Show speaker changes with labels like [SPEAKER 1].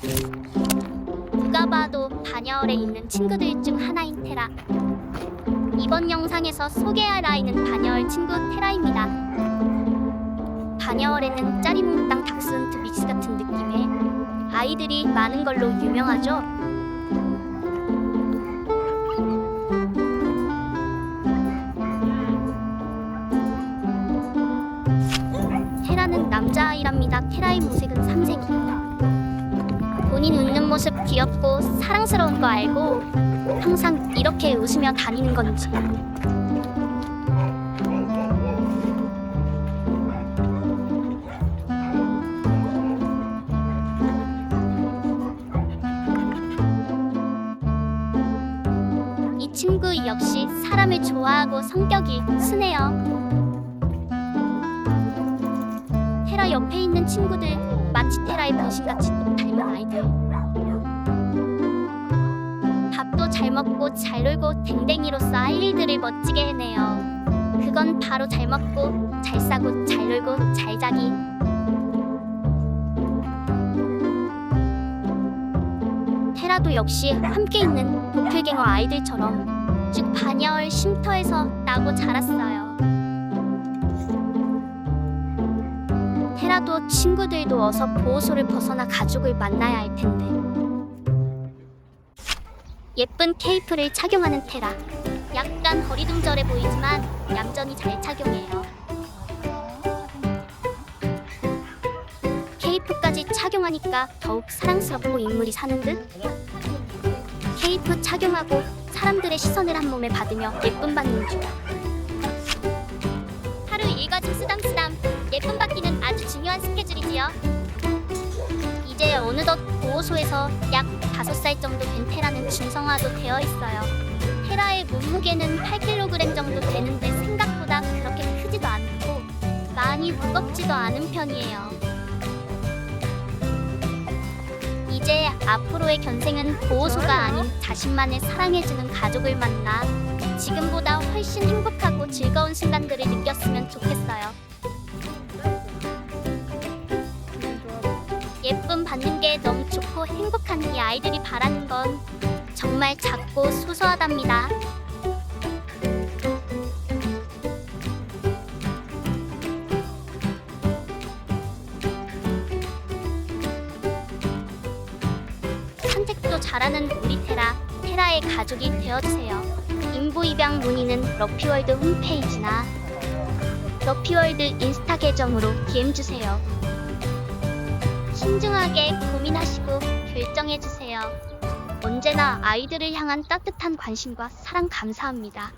[SPEAKER 1] 누가 봐도 반야월에 있는 친구들 중 하나인 테라. 이번 영상에서 소개할 아이는 반야월 친구 테라입니다. 반야월에는 짜리몽땅 닥스훈트 믹스 같은 느낌의 아이들이 많은 걸로 유명하죠. 테라는 남자아이랍니다. 테라의 모색은 삼색이에요. 본인 웃는 모습 귀엽고 사랑스러운 거 알고 항상 이렇게 웃으며 다니는 건지. 이 친구 역시 사람을 좋아하고 성격이 순해요. 테라 옆에 있는 친구들 마치 테라의 분신같이 똑 닮은 아이들. 밥도 잘 먹고 잘 놀고 댕댕이로서 할 일들을 멋지게 해내요. 그건 바로 잘 먹고 잘 싸고 잘 놀고 잘 자기. 테라도 역시 함께 있는 도플갱어 아이들처럼 쭉 반야월 쉼터에서 나고 자랐어요. 테라도 친구들도 어서 보호소를 벗어나 가족을 만나야 할 텐데. 예쁜 케이프를 착용하는 테라. 약간 허리둥절해 보이지만 얌전히 잘 착용해요. 케이프까지 착용하니까 더욱 사랑스럽고 인물이 사는 듯. 케이프 착용하고 사람들의 시선을 한 몸에 받으며 예쁨 받는 중. 하루 일과중 쓰담쓰담 예쁨 받기는 중요한 스케줄이지요. 이제 어느덧 보호소에서 약 5살 정도 된 테라는 중성화도 되어 있어요. 테라의 몸무게는 8kg 정도 되는데 생각보다 그렇게 크지도 않고 많이 무겁지도 않은 편이에요. 이제 앞으로의 견생은 보호소가 아닌 자신만을 사랑해주는 가족을 만나 지금보다 훨씬 행복하고 즐거운 순간들을 느꼈으면 좋겠어요. 예쁨 받는 게 너무 좋고 행복한 이 아이들이 바라는 건 정말 작고 소소하답니다. 선택도 잘하는 우리 테라, 테라의 가족이 되어주세요. 인부 입양 문의는 러피월드 홈페이지나 러피월드 인스타 계정으로 DM 주세요. 신중하게 고민하시고 결정해주세요. 언제나 아이들을 향한 따뜻한 관심과 사랑 감사합니다.